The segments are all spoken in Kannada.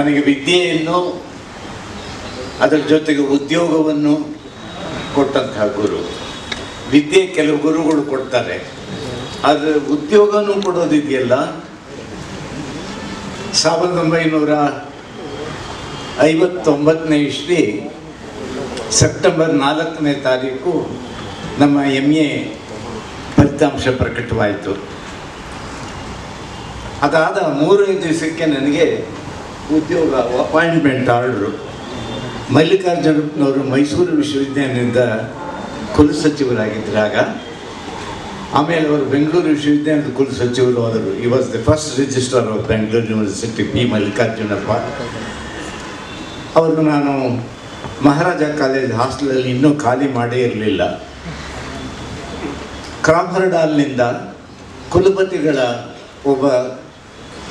ನನಗೆ ವಿದ್ಯೆಯನ್ನು, ಅದರ ಜೊತೆಗೆ ಉದ್ಯೋಗವನ್ನು ಕೊಟ್ಟಂತಹ ಗುರು. ವಿದ್ಯೆ ಕೆಲವು ಗುರುಗಳು ಕೊಡ್ತಾರೆ. ಆದರೆ ಉದ್ಯೋಗನೂ ಕೊಡೋದಿದೆಯಲ್ಲ? ಸಾವಿರದ ಒಂಬೈನೂರ ಐವತ್ತೊಂಬತ್ತನೇ ಇಸ್ವಿ, ಸೆಪ್ಟೆಂಬರ್ ನಾಲ್ಕನೇ ತಾರೀಕು ನಮ್ಮ ಎಂ ಎ ಫಲಿತಾಂಶ ಪ್ರಕಟವಾಯಿತು. ಅದಾದ ಮೂರನೇ ದಿವಸಕ್ಕೆ ನನಗೆ ಉದ್ಯೋಗ ಅಪಾಯಿಂಟ್ಮೆಂಟ್ ಆರ್ಡ್ರು. ಮಲ್ಲಿಕಾರ್ಜುನಪ್ಪನವರು ಮೈಸೂರು ವಿಶ್ವವಿದ್ಯಾಲಯದಿಂದ ಕುಲಸಚಿವರಾಗಿದ್ದಾಗ ಆಮೇಲೆ ಅವರು ಬೆಂಗಳೂರು ವಿಶ್ವವಿದ್ಯಾಲಯದ ಕುಲಸಚಿವರು ಆದರು. ಈ was the first registrar of Bengaluru university P Mallikarjunappa ಅವರು ನಾನು ಮಹಾರಾಜ ಕಾಲೇಜ್ ಹಾಸ್ಟೆಲಲ್ಲಿ ಇನ್ನೂ ಖಾಲಿ ಮಾಡೇ ಇರಲಿಲ್ಲ. ಕ್ರಾಂಫರ್ಡ್ ಹಾಲ್ನಿಂದ ಕುಲಪತಿಗಳ ಒಬ್ಬ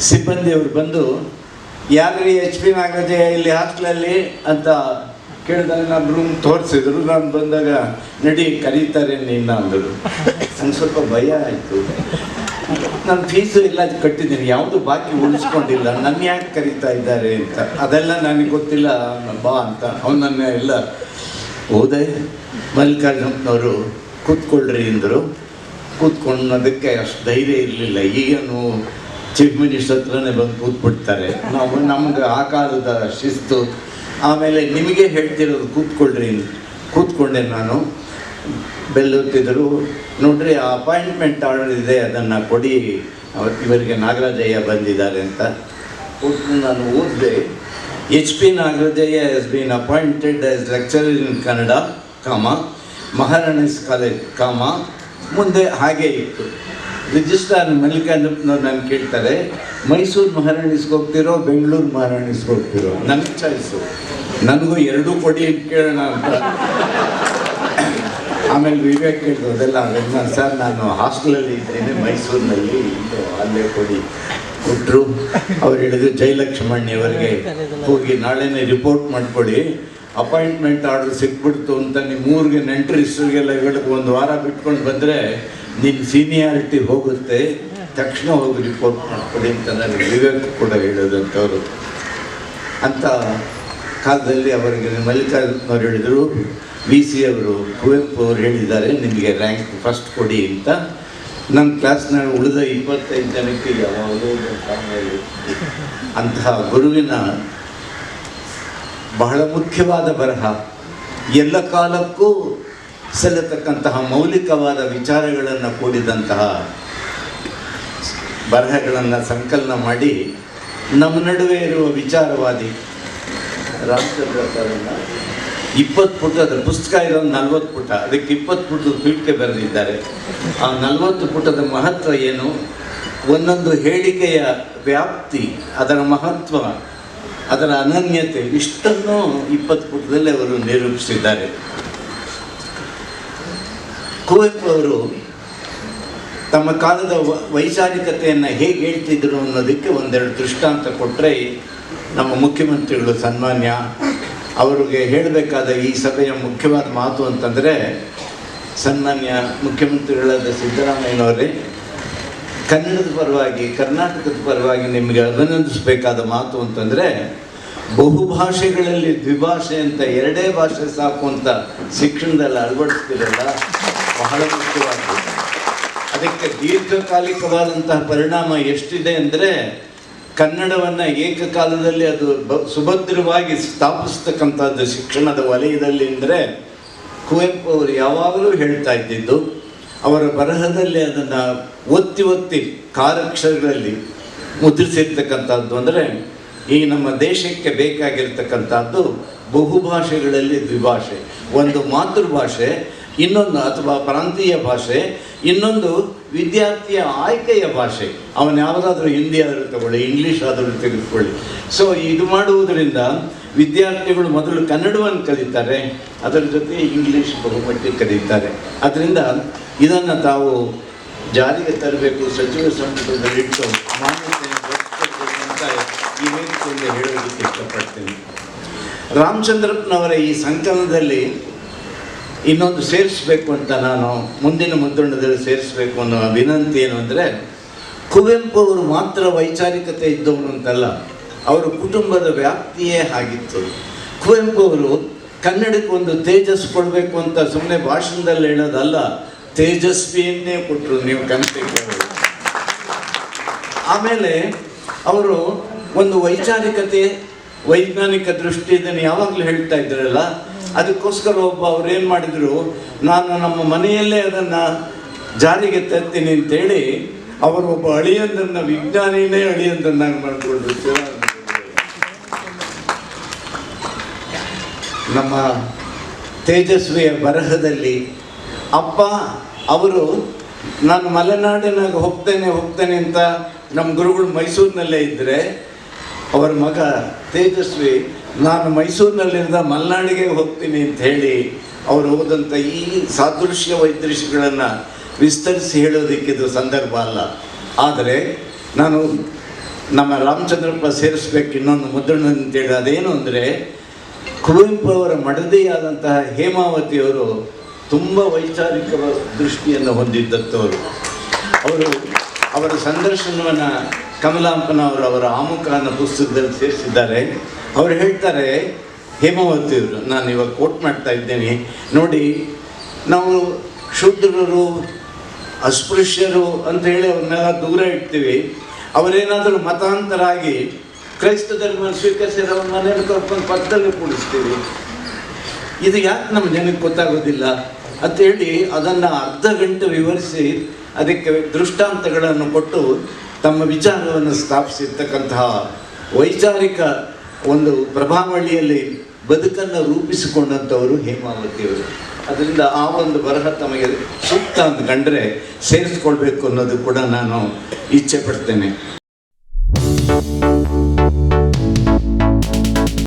ಸಿಬ್ಬಂದಿಯವರು ಬಂದು ಯಾರ್ರಿ ಎಚ್ ಪಿ ನಾಗರಾಜ ಇಲ್ಲಿ ಹಾಸ್ಟ್ಲಲ್ಲಿ ಅಂತ ಕೇಳಿದಾಗ ನಾನು ರೂಮ್ ತೋರಿಸಿದ್ರು. ನಾನು ಬಂದಾಗ, ನಡಿ, ಕರೀತಾರೆ ನಿನ್ನ ಅಂದರು. ನಂಗೆ ಸ್ವಲ್ಪ ಭಯ ಆಯಿತು. ನಾನು ಫೀಸು ಎಲ್ಲ ಕಟ್ಟಿದ್ದೀನಿ. ಯಾವುದು ಬಾಕಿ ಉಳಿಸ್ಕೊಂಡಿಲ್ಲ. ನನ್ನ ಯಾಕೆ ಕರೀತಾ ಇದ್ದಾರೆ ಅಂತ. ಅದೆಲ್ಲ ನನಗೆ ಗೊತ್ತಿಲ್ಲ. ಬಾ ಅಂತ. ಅವನನ್ನ ಎಲ್ಲ ಹೋದೆ ಮಲ್ಲಿಕಾರ್ಜುನವರು ಕೂತ್ಕೊಳ್ರಿ ಅಂದರು. ಕೂತ್ಕೊಳ್ಳೋದಕ್ಕೆ ಅಷ್ಟು ಧೈರ್ಯ ಇರಲಿಲ್ಲ. ಈಗೇನು ಚೀಫ್ ಮಿನಿಸ್ಟರ್ ಹತ್ರನೇ ಬಂದು ಕೂತ್ಬಿಡ್ತಾರೆ. ನಾವು ನಮ್ಗೆ ಆ ಕಾಲದ ಶಿಸ್ತು. ಆಮೇಲೆ ನಿಮಗೆ ಹೇಳ್ತಿರೋದು ಕೂತ್ಕೊಳ್ರಿ. ಕೂತ್ಕೊಂಡೆ ನಾನು. ಬೆಲ್ಲುತ್ತಿದ್ದರು ನೋಡ್ರಿ, ಆ ಅಪಾಯಿಂಟ್ಮೆಂಟ್ ಆರ್ಡರ್ ಇದೆ, ಅದನ್ನು ಕೊಡಿ. ಇವರಿಗೆ ನಾಗರಾಜಯ್ಯ ಬಂದಿದ್ದಾರೆ ಅಂತ. ನಾನು ಓದಿದೆ. H P Nagarajaiah has been appointed as lecturer in Kannada ಕಾಮ ಮಹಾರಾಣಿಸ್ ಕಾಲೇಜ್ ಕಾಮ ಮುಂದೆ ಹಾಗೆ ಇತ್ತು. ರಿಜಿಸ್ಟ್ರಾರ್ ಮಲ್ಲಿಕಾರ್ಜುನವ್ರು ನಾನು ಕೇಳ್ತಾರೆ, ಮೈಸೂರು ಮಹಾರಾಣಿಸ್ಗೆ ಹೋಗ್ತಿರೋ ಬೆಂಗಳೂರು ಮಹಾರಾಣಿಸ್ಗೆ ಹೋಗ್ತಿರೋ ನನ್ನ ಚಾಯ್ಸು ನನಗೂ ಎರಡೂ ಕೊಡಿ ಅಂತ ಕೇಳೋಣ ಅಂತ. ಆಮೇಲೆ ವಿವೇಕ್ ಕೇಳಿದ್ರು ಅದೆಲ್ಲ ಅದೆಲ್ಲ ಸರ್, ನಾನು ಹಾಸ್ಟೆಲಲ್ಲಿ ಇದ್ದೇನೆ, ಮೈಸೂರಿನಲ್ಲಿ ಇದ್ದು ಅಲ್ಲೇ ಕೊಡಿ. ಕೊಟ್ಟರು ಅವ್ರು ಹೇಳಿದ್ರು ಜಯಲಕ್ಷ್ಮಣ್ಯವರಿಗೆ ಹೋಗಿ ನಾಳೆನೇ ರಿಪೋರ್ಟ್ ಮಾಡ್ಕೊಳ್ಳಿ ಅಪಾಯಿಂಟ್ಮೆಂಟ್ ಆರ್ಡ್ರ್ ಸಿಕ್ಬಿಡ್ತು ಅಂತ ನಿಮ್ಮ ಊರಿಗೆ ನೆಂಟರಿಸ್ಟ್ರಿಗೆಲ್ಲ ಹೇಳಕ್ಕೆ ಒಂದು ವಾರ ಬಿಟ್ಕೊಂಡು ಬಂದರೆ ನಿನ್ನ ಸೀನಿಯಾರಿಟಿ ಹೋಗುತ್ತೆ, ತಕ್ಷಣ ಹೋಗಿ ರಿಪೋರ್ಟ್ ಮಾಡ್ಕೊಳ್ಳಿ ಅಂತ ನನಗೆ ವಿವೇಕ್ ಕೂಡ ಹೇಳೋದಂಥವ್ರು. ಅಂತ ಕಾಲದಲ್ಲಿ ಅವರಿಗೆ ಮಲ್ಲಿಕಾರ್ಜುನವ್ರು ಹೇಳಿದರು ವಿ ಸಿ ಅವರು, ಕುವೆಂಪು ಅವರು ಹೇಳಿದ್ದಾರೆ, ನಿಮಗೆ ರ್ಯಾಂಕ್ ಫಸ್ಟ್ ಕೊಡಿ ಅಂತ. ನನ್ನ ಕ್ಲಾಸ್ನ ಉಳಿದ ಇಪ್ಪತ್ತೈದು ಜನಕ್ಕೆ ಯಾವಾಗಲೂ ಅಂತಹ ಗುರುವಿನ ಬಹಳ ಮುಖ್ಯವಾದ ಬರಹ. ಎಲ್ಲ ಕಾಲಕ್ಕೂ ಸಲ್ಲತಕ್ಕಂತಹ ಮೌಲಿಕವಾದ ವಿಚಾರಗಳನ್ನು ಕೂಡಿದಂತಹ ಬರಹಗಳನ್ನು ಸಂಕಲನ ಮಾಡಿ ನಮ್ಮ ನಡುವೆ ಇರುವ ವಿಚಾರವಾದಿ ರಾಮಚಂದ್ರ ಸರ್ನ ಇಪ್ಪತ್ತು ಪುಟದ ಪುಸ್ತಕ ಇರೋದು ನಲ್ವತ್ತು ಪುಟ, ಅದಕ್ಕೆ ಇಪ್ಪತ್ತು ಪುಟದ ಪೀಠಕ್ಕೆ ಬರೆದಿದ್ದಾರೆ. ಆ ನಲ್ವತ್ತು ಪುಟದ ಮಹತ್ವ ಏನು? ಒಂದೊಂದು ಹೇಳಿಕೆಯ ವ್ಯಾಪ್ತಿ, ಅದರ ಮಹತ್ವ, ಅದರ ಅನನ್ಯತೆ, ಇಷ್ಟನ್ನು ಇಪ್ಪತ್ತು ಪುಟದಲ್ಲಿ ಅವರು ನಿರೂಪಿಸಿದ್ದಾರೆ. ಕುವೆಂಪು ಅವರು ತಮ್ಮ ಕಾಲದ ವೈಚಾರಿಕತೆಯನ್ನು ಹೇಗೆ ಹೇಳ್ತಿದ್ರು ಅನ್ನೋದಕ್ಕೆ ಒಂದೆರಡು ದೃಷ್ಟಾಂತ ಕೊಟ್ಟರೆ ನಮ್ಮ ಮುಖ್ಯಮಂತ್ರಿಗಳು ಸನ್ಮಾನ್ಯ. ಅವರಿಗೆ ಹೇಳಬೇಕಾದ ಈ ಸಭೆಯ ಮುಖ್ಯವಾದ ಮಾತು ಅಂತಂದರೆ ಸನ್ಮಾನ್ಯ ಮುಖ್ಯಮಂತ್ರಿಗಳಾದ ಸಿದ್ದರಾಮಯ್ಯನವರೇ, ಕನ್ನಡದ ಪರವಾಗಿ, ಕರ್ನಾಟಕದ ಪರವಾಗಿ ನಿಮಗೆ ಅಭಿನಂದಿಸಬೇಕಾದ ಮಾತು ಅಂತಂದರೆ ಬಹುಭಾಷೆಗಳಲ್ಲಿ ದ್ವಿಭಾಷೆ ಅಂತ ಎರಡೇ ಭಾಷೆ ಸಾಕು ಅಂತ ಶಿಕ್ಷಣದಲ್ಲಿ ಅಳವಡಿಸ್ತಿರಲ್ಲ. ಬಹಳ ಮುಖ್ಯವಾಗಿದೆ. ಅದಕ್ಕೆ ದೀರ್ಘಕಾಲಿಕವಾದಂತಹ ಪರಿಣಾಮ ಎಷ್ಟಿದೆ ಅಂದರೆ ಕನ್ನಡವನ್ನು ಏಕಕಾಲದಲ್ಲಿ ಅದು ಬ ಸುಭದ್ರವಾಗಿ ಸ್ಥಾಪಿಸ್ತಕ್ಕಂಥದ್ದು ಶಿಕ್ಷಣದ ವಲಯದಲ್ಲಿ ಅಂದರೆ ಕುವೆಂಪು ಅವರು ಯಾವಾಗಲೂ ಹೇಳ್ತಾ ಇದ್ದಿದ್ದು, ಅವರ ಬರಹದಲ್ಲಿ ಅದನ್ನು ಒತ್ತಿ ಒತ್ತಿ ಕಾರಕ್ಷರಗಳಲ್ಲಿ ಮುದ್ರಿಸಿರ್ತಕ್ಕಂಥದ್ದು ಅಂದರೆ ಈ ನಮ್ಮ ದೇಶಕ್ಕೆ ಬೇಕಾಗಿರ್ತಕ್ಕಂಥದ್ದು ಬಹುಭಾಷೆಗಳಲ್ಲಿ ದ್ವಿಭಾಷೆ. ಒಂದು ಮಾತೃಭಾಷೆ ಇನ್ನೊಂದು ಅಥವಾ ಪ್ರಾಂತೀಯ ಭಾಷೆ, ಇನ್ನೊಂದು ವಿದ್ಯಾರ್ಥಿಯ ಆಯ್ಕೆಯ ಭಾಷೆ. ಅವನು ಯಾವುದಾದ್ರೂ ಹಿಂದಿ ಆದರೂ ತಗೊಳ್ಳಿ, ಇಂಗ್ಲೀಷ್ ಆದರೂ ತೆಗೆದುಕೊಳ್ಳಿ. ಸೊ ಇದು ಮಾಡುವುದರಿಂದ ವಿದ್ಯಾರ್ಥಿಗಳು ಮೊದಲು ಕನ್ನಡವನ್ನು ಕಲಿತಾರೆ, ಅದರ ಜೊತೆ ಇಂಗ್ಲೀಷ್ ಬಹುಮಟ್ಟಿಗೆ ಕಲಿತಾರೆ. ಅದರಿಂದ ಇದನ್ನು ತಾವು ಜಾರಿಗೆ ತರಬೇಕು, ಸಚಿವ ಮಾನ್ಯತೆಯನ್ನು ದೊರಕಿಸಬೇಕು ಅಂತ ಹೇಳೋದಕ್ಕೆ ಇಷ್ಟಪಡ್ತೀನಿ. ರಾಮಚಂದ್ರಪ್ಪನವರ ಈ ಸಂಕಲನದಲ್ಲಿ ಇನ್ನೊಂದು ಸೇರಿಸಬೇಕು ಅಂತ ನಾನು ಮುಂದಿನ ಮುದ್ರಣದಲ್ಲಿ ಸೇರಿಸಬೇಕು ಅನ್ನೋ ವಿನಂತಿ ಏನು ಅಂದರೆ, ಕುವೆಂಪು ಅವರು ಮಾತ್ರ ವೈಚಾರಿಕತೆ ಇದ್ದವನು ಅಂತಲ್ಲ, ಅವರ ಕುಟುಂಬದ ವ್ಯಾಪ್ತಿಯೇ ಆಗಿತ್ತು. ಕುವೆಂಪು ಅವರು ಕನ್ನಡಕ್ಕೆ ಒಂದು ತೇಜಸ್ ಕೊಡಬೇಕು ಅಂತ ಸುಮ್ಮನೆ ಭಾಷಣದಲ್ಲಿ ಹೇಳೋದಲ್ಲ, ತೇಜಸ್ವಿಯನ್ನೇ ಕೊಟ್ಟರು ನೀವು ಕನ್ನಡಕ್ಕೆ ಆಮೇಲೆ ಅವರು ಒಂದು ವೈಚಾರಿಕತೆ, ವೈಜ್ಞಾನಿಕ ದೃಷ್ಟಿಯಿಂದ ಯಾವಾಗಲೂ ಹೇಳ್ತಾ ಇದ್ರಲ್ಲ ಅದಕ್ಕೋಸ್ಕರ ಒಬ್ಬ ಅವ್ರು ಏನು ಮಾಡಿದರು, ನಾನು ನಮ್ಮ ಮನೆಯಲ್ಲೇ ಅದನ್ನು ಜಾರಿಗೆ ತರ್ತೀನಿ ಅಂತೇಳಿ ಅವರು ಒಬ್ಬ ಅಳಿಯಂದನ್ನ ವಿಜ್ಞಾನಿನೇ ಅಳಿಯಂದನ್ನಾಗಿ ಮಾಡಿಕೊಂಡ್ರು ನಮ್ಮ ತೇಜಸ್ವಿಯ ಬರಹದಲ್ಲಿ ಅಪ್ಪ ಅವರು, ನಾನು ಮಲೆನಾಡಿನಾಗ ಹೋಗ್ತೇನೆ ಹೋಗ್ತೇನೆ ಅಂತ ನಮ್ಮ ಗುರುಗಳು ಮೈಸೂರಿನಲ್ಲೇ ಇದ್ದರೆ ಅವರ ಮಗ ತೇಜಸ್ವಿ ನಾನು ಮೈಸೂರಿನಲ್ಲಿದ್ದ ಮಲ್ನಾಡಿಗೆ ಹೋಗ್ತೀನಿ ಅಂತ ಹೇಳಿ ಅವರು ಹೋದಂಥ ಈ ಸಾದೃಶ್ಯ ವೈದೃಶ್ಯಗಳನ್ನು ವಿಸ್ತರಿಸಿ ಹೇಳೋದಕ್ಕೆ ಇದು ಸಂದರ್ಭ ಅಲ್ಲ. ಆದರೆ ನಾನು ನಮ್ಮ ರಾಮಚಂದ್ರಪ್ಪ ಸೇರಿಸ್ಬೇಕು ಇನ್ನೊಂದು ಮುದ್ರಣ ಅಂತೇಳಿ ಅದೇನು ಅಂದರೆ ಕುವೆಂಪು ಅವರ ಮಡದಿಯಾದಂತಹ ಹೇಮಾವತಿಯವರು ತುಂಬ ವೈಚಾರಿಕ ದೃಷ್ಟಿಯನ್ನು ಹೊಂದಿದ್ದತ್ತವರು ಅವರು ಅವರ ಸಂದರ್ಶನವನ್ನು ಕಮಲಾಂಪನವರು ಅವರ ಆಮುಖ ಅನ್ನೋ ಪುಸ್ತಕದಲ್ಲಿ ಸೇರಿಸಿದ್ದಾರೆ. ಅವರು ಹೇಳ್ತಾರೆ ಹೇಮಾವತಿಯವರು ನಾನು ಇವಾಗ ಕೋಟ್ ಮಾಡ್ತಾ ಇದ್ದೇನೆ. ನೋಡಿ, ನಾವು ಶೂದ್ರರು, ಅಸ್ಪೃಶ್ಯರು ಅಂತ ಹೇಳಿ ಅವ್ರನ್ನೆಲ್ಲ ದೂರ ಇಡ್ತೀವಿ. ಅವರೇನಾದರೂ ಮತಾಂತರ ಆಗಿ ಕ್ರೈಸ್ತ ಧರ್ಮ ಸ್ವೀಕರಿಸಿದ ಅವ್ರ ಮನೆಯಲ್ಲಿ ಕರ್ಕೊಂಡು ಪಕ್ಕದಲ್ಲಿ ಕೂಡಿಸ್ತೀವಿ. ಇದು ಯಾಕೆ ನಮ್ಮ ಜನಕ್ಕೆ ಗೊತ್ತಾಗೋದಿಲ್ಲ? ಅಂತೇಳಿ ಅದನ್ನು ಅರ್ಧ ಗಂಟೆ ವಿವರಿಸಿ ಅದಕ್ಕೆ ದೃಷ್ಟಾಂತಗಳನ್ನು ಕೊಟ್ಟು ತಮ್ಮ ವಿಚಾರವನ್ನು ಸ್ಥಾಪಿಸಿರ್ತಕ್ಕಂತಹ ವೈಚಾರಿಕ ಒಂದು ಪ್ರಭಾವಳಿಯಲ್ಲಿ ಬದುಕನ್ನು ರೂಪಿಸಿಕೊಂಡಂಥವರು ಹೇಮಾವತಿಯವರು ಅದರಿಂದ ಆ ಒಂದು ಬರಹ ತಮಗೆ ಸೂಕ್ತ ಅಂತ ಕಂಡರೆ ಸೇರಿಸ್ಕೊಳ್ಬೇಕು ಅನ್ನೋದು ಕೂಡ ನಾನು ಇಚ್ಛೆ ಪಡ್ತೇನೆ.